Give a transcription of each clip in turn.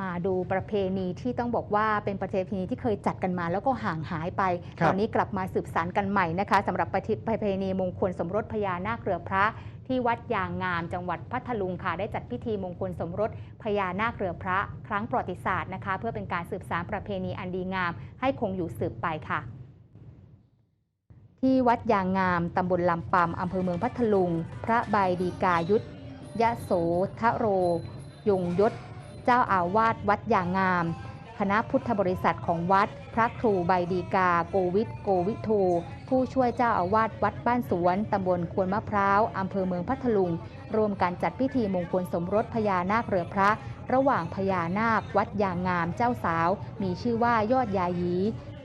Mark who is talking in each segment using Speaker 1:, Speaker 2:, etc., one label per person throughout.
Speaker 1: มาดูประเพณีที่ต้องบอกว่าเป็นประเพณีที่เคยจัดกันมา แล้วก็ห่างหายไป
Speaker 2: ครับ
Speaker 1: ตอนนี้กลับมาสืบสานกันใหม่นะคะสำหรับประเพณีมงคลสมรสพญานาคเรือพระที่วัดยางงามจังหวัดพัทลุงค่ะได้จัดพิธีมงคลสมรสพญานาคเรือพระ ครั้งประวัติศาสตร์นะคะ เพื่อเป็นการสืบสานประเพณีอันดีงาม ให้คงอยู่สืบไปค่ะ ที่วัดยางงามตำบลลำปำอำเภอเมืองพัทลุง พระใบดีกายุทธยโสทะโร ยงยศ เจ้าอาวาสวัดยางงาม คณะพุทธบริษัทของวัด พระครูใบดีกา โกวิทโกวิทูผู้ช่วยเจ้าอาวาสวัดบ้านสวน ตำบลควนมะพร้าว อำเภอเมืองพัทลุง ร่วมกันจัดพิธีมงคลสมรสพญานาคเรือพระ ระหว่างพญานาค วัดยางงามเจ้าสาว มีชื่อว่ายอดยายี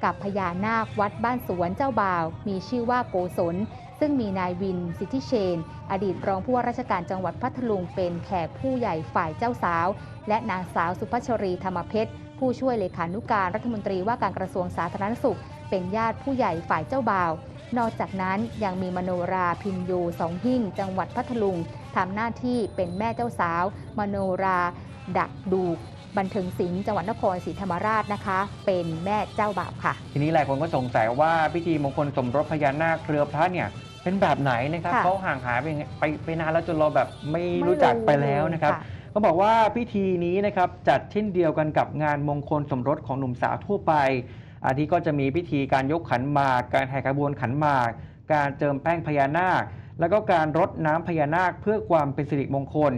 Speaker 1: กับพญานาควัดบ้านสวนเจ้าบ่าว มีชื่อว่าโกศล ซึ่งมีนายวิน สิทธิเชน อดีตรองผู้ว่าราชการจังหวัดพัทลุงเป็นแขกผู้ใหญ่ฝ่ายเจ้าสาว และนางสาวสุภชรีธรรมเพชรผู้ช่วยเลขานุการรัฐมนตรีว่าการกระทรวงสาธารณสุข เป็นญาติผู้ใหญ่ฝ่ายเจ้าบ่าว นอกจากนั้นยังมีมโนราพินโยสองหิ่ง จังหวัดพัทลุงทำหน้าที่เป็นแม่เจ้าสาว มโนราดักดูกบันเทิงศิลป์จังหวัดนครศรีธรรมราชนะคะ เป็นแม่เจ้าบ่าวค่ะ
Speaker 2: ทีนี้หลายคนก็สงสัยว่าพิธีมงคลสมรสพญานาคเรือพระเนี่ย เป็นแบบไหนนะครับ
Speaker 1: ค่ะ
Speaker 2: เขาห่างหายไปไงไปไปนานแล้วจนเราแบบไม่รู้จักไปแล้วนะครับ
Speaker 1: ค่ะ
Speaker 2: เขาบอกว่าพิธีนี้นะครับจัดเช่นเดียวกันกับงานมงคลสมรสของหนุ่มสาวทั่วไปอาทิก็จะมีพิธีการยกขันหมาก การแห่ขบวนขันหมาก การเจิมแป้งพญานาค แล้วก็การรดน้ำพญานาคเพื่อความเป็นสิริมงคล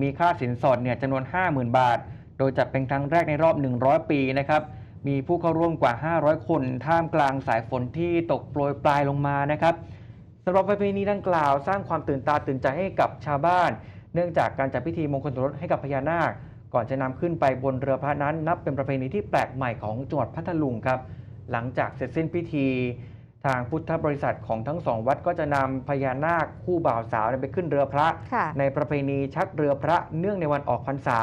Speaker 2: มีค่าสินสอดเนี่ยจำนวน 50,000 บาท โดยจัดเป็นครั้งแรกในรอบ 100 ปีนะครับ มีผู้เข้าร่วมกว่า 500 คน ท่ามกลางสายฝนที่ตกโปรยปลายลงมานะครับ สำหรับประเพณีดังกล่าว สร้างความตื่นตาตื่นใจให้กับชาวบ้าน เนื่องจากการจัดพิธีมงคลสมรสให้กับพญานาค ก่อนจะนำขึ้นไปบนเรือพระนั้น นับเป็นประเพณีที่แปลกใหม่ของจังหวัดพัทลุงครับ หลังจากเสร็จสิ้นพิธี ทางพุทธบริษัทของทั้งสองวัดก็จะนำพญานาคคู่บ่าวสาวเนี่ยไปขึ้นเรือพระ
Speaker 1: ค่ะ
Speaker 2: ในประเพณีชักเรือพระเนื่องในวันออกพรรษา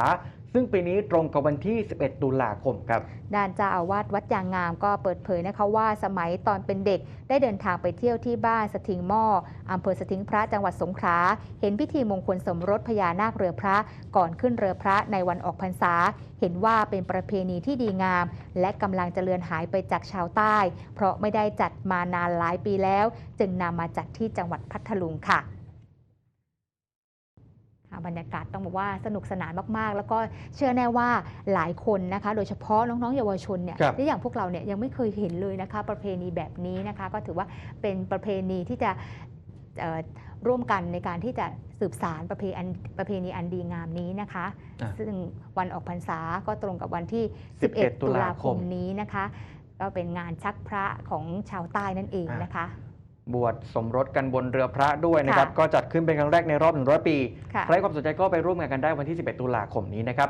Speaker 2: ซึ่งปีนี้ตรงกับวันที่ 11 ตุลาคมครับ
Speaker 1: ด้านเจ้าอาวาสวัดยางงามก็เปิดเผยนะคะว่าสมัยตอนเป็นเด็กได้เดินทางไปเที่ยวที่บ้านสถิงหม้ออำเภอสถิงพระจังหวัดสงขลา เห็นพิธีมงคลสมรสพญานาคเรือพระ ก่อนขึ้นเรือพระในวันออกพรรษา เห็นว่าเป็นประเพณีที่ดีงาม และกำลังจะเลือนหายไปจากชาวใต้ เพราะไม่ได้จัดมานานหลายปีแล้ว จึงนำมาจัดที่จังหวัดพัทลุงค่ะค่ะ บรรยากาศต้องบอกว่าสนุกสนานมาก ๆ แล้วก็เชื่อแน่ว่าหลายคนนะคะ โดยเฉพาะน้อง ๆ เยาวชนเนี่ย
Speaker 2: ครับ
Speaker 1: และอย่างพวกเราเนี่ยยังไม่เคยเห็นเลยนะคะ ประเพณีแบบนี้นะคะ ก็ถือว่าเป็นประเพณีที่จะเอ่อร่วมกันในการที่จะสืบสารประเพณีอันประเพณีอันดีงามนี้นะคะ
Speaker 2: อะ
Speaker 1: ซึ่งวันออกพรรษาก็ตรงกับวันที่
Speaker 2: 11
Speaker 1: 11ตุลาคม
Speaker 2: ตุลาคม
Speaker 1: นี้นะคะ ก็เป็นงานชักพระของชาวใต้นั่นเองนะคะ
Speaker 2: บวชสมรสกันบนเรือพระด้วยนะครับ
Speaker 1: ค่ะ
Speaker 2: ก็จัดขึ้นเป็นครั้งแรกในรอบ 100 ปี
Speaker 1: ค่ะ
Speaker 2: ใครความสนใจก็ไปร่วมงานกันได้วันที่ 11 ตุลาคมนี้นะครับ